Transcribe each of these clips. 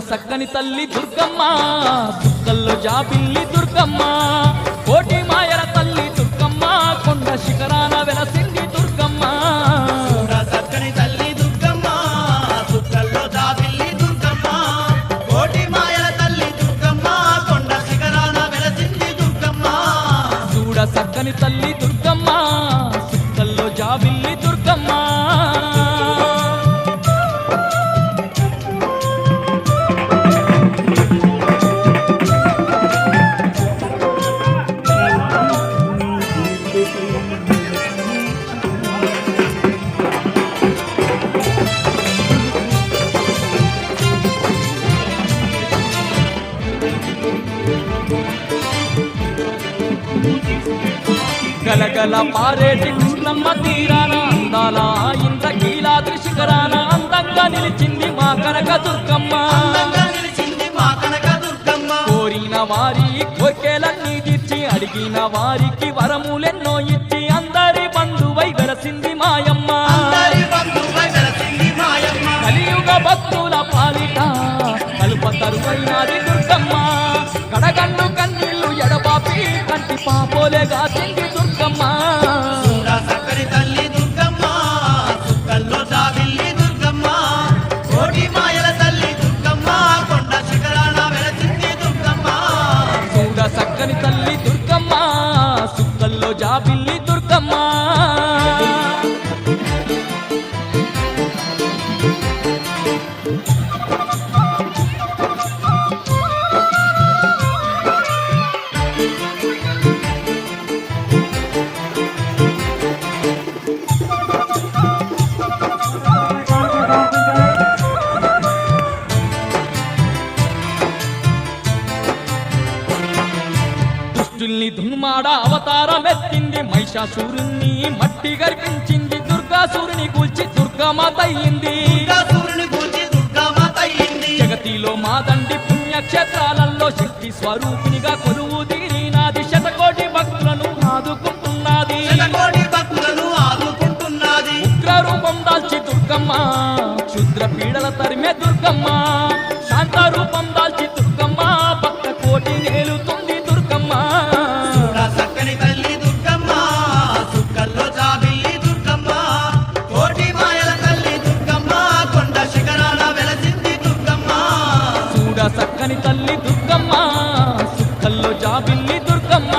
చక్కని తల్లి దుర్గమ్మ సుక్కల్లో జాబిల్లి దుర్గమ్మ కోటి మాయల తల్లి గలగల పారేటి కృష్ణమ్మ తీరాన అందాల ఇంద్రకీలాద్రి శిఖరాన అందంగా నిలిచింది మా కనక దుర్గమ్మ. అందంగా నిలిచింది మా కనక దుర్గమ్మ. కోరిన వారి కోర్కెలన్నీ తీర్చి అడిగిన వారికి వరములెన్నో ఇచ్చి అందరి బంధువై వెలసింది మాయమ్మ. అందరి బంధువై వెలసింది మాయమ్మ. కలియుగ భక్తుల పాలిట కలుప తరువైనది पापोले गाते దుష్టుల్ని దున్మాడ అవతారం ఎత్తింది మహిషాసురుణ్ణి మట్టి గర్పించింది దుర్గాసురుని కూల్చి దుర్గమాత అయ్యింది సూర్యుని పూజి దుర్గామాత అయ్యింది జగతిలో మాదండి పుణ్యక్షేత్రాలలో శక్తి స్వరూపినిగా కొలువు తీరినాది శతకోటి భక్తులను ఆదుకుంటున్నది. శతకోటి భక్తులను ఆదుకుంటున్నది. ఉగ్ర రూపం దాల్చి దుర్గమ్మ క్షుద్ర పీడల తరిమే దుర్గమ్మ శాంత రూపం జాబిల్లి దుర్గమ్మ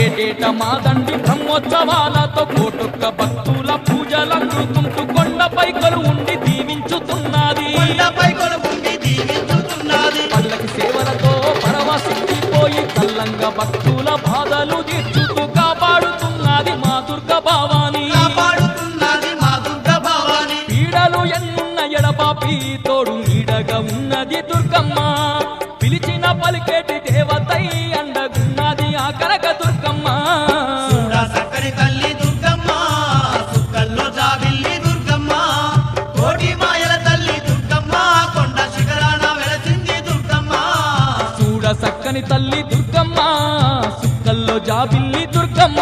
ఏటేట మాదండి బ్రహ్మోత్సవాలతో కోటొక్క భక్తుల పూజలందుకుంటూ కొండపై కొలు ఉండి దీవించుతున్నది. పల్లకి సేవలతో పరవశించిపోయి తల్లంగా భక్తుల బాధలు తీర్చుతూ కాపాడుతున్నది మా దుర్గ భావాని. కాపాడుతున్నది మా దుర్గ భవాని. పీడలు ఎన్నున్న ఎడబాపి తోడు నీడగా ఉన్నది దుర్గమ్మ. పిలిచిన పలికేటి దేవతై సక్కని తల్లి దుర్గమ్మ సుక్కల్లో జాబిల్లి దుర్గమ్మ.